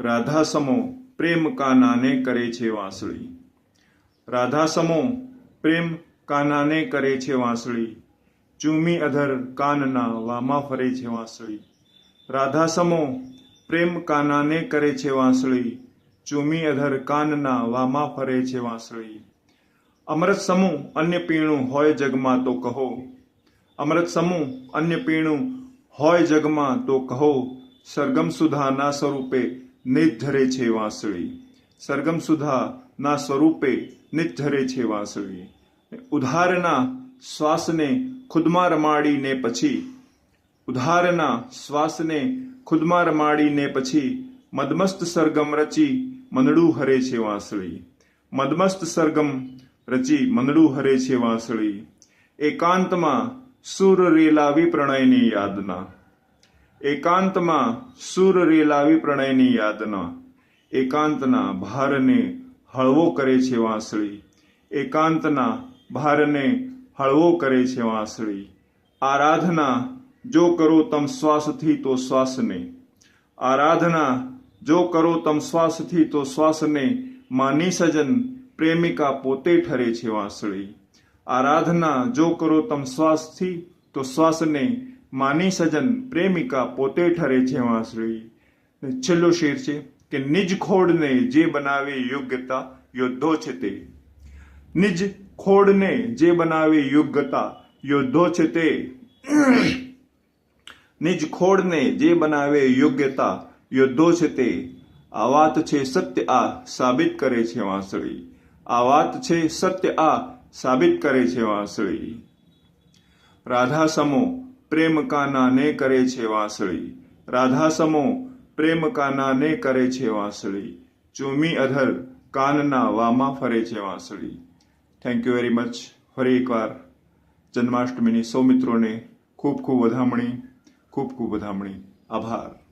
રાધાસમો પ્રેમ કાનાને કરે છે વાંસળી. રાધાસમો પ્રેમ કાનાને કરે છે વાંસળી. ચૂમી અધર કાનના વામા ફરે છે વાંસળી. રાધાસમો પ્રેમ કાનાને કરે છે વાંસળી. ચૂમી અધર કાનના વામા ફરે છે વાંસળી. અમૃત સમૂહ અન્ય પીણું હોય જગમાં તો કહો. અમૃત સમૂહ અન્ય પીણું હોય જગમાં તો કહો. સરગમ સુધાના સ્વરૂપે નિર્ઝરે છે વાંસળી. સરગમ સુધાના સ્વરૂપે નિર્ઝરે છે વાંસળી. ઉધારના શ્વાસને ખુદમાં રમાડીને પછી, ઉધારના શ્વાસને ખુદમાં રમાડીને પછી મદમસ્ત સરગમ રચી મંદડું હરે છે વાંસળી. મદમસ્ત સરગમ રચી મંદડું હરે છે વાંસળી. એકાંતમાં સુર રેલાવી પ્રણયની યાદના. એકાંતમાં સુર રેલાવી પ્રણયની યાદના એકાંતના ભારને હળવો કરે છે વાંસળી. એકાંતના ભારને હળવો કરે છે વાંસળી. આરાધના જો કરો તમ શ્વાસથી તો શ્વાસને. આરાધના જો કરો તમ શ્વાસથી તો શ્વાસને માની સજન પ્રેમિકા પોતે ઠરે છે વાંસળી. આરાધના જો કરો તમ શ્વાસથી તો શ્વાસને માની સજન પ્રેમિકા પોતે ઠરે છે વાંસળી. છેલ્લો શેર છે કે નિજ ખોડને જે બનાવે યોગ્યતા યોદ્ધો છે તે. નિજ ખોડને જે બનાવે યોગ્યતા યોદ્ધો છે તે. નિજ ખોડને જે બનાવે યોગ્યતા યોદ્ધો છે તે. આ વાત છે સત્ય, આ સાબિત કરે છે વાંસળી. આ વાત છે સત્ય, આ સાબિત કરે છે વાંસળી. રાધા સમો પ્રેમ કાનાને કરે છે વાંસળી. રાધા સમો પ્રેમ કાનાને કરે છે વાંસળી. ચૂમી અધર, કાનના વામાં ફરે છે વાંસળી. થેન્ક યુ વેરી મચ ફરી એકવાર જન્માષ્ટમીની સૌ મિત્રોને ખૂબ ખૂબ વધામણી, ખૂબ ખૂબ વધામણી. આભાર.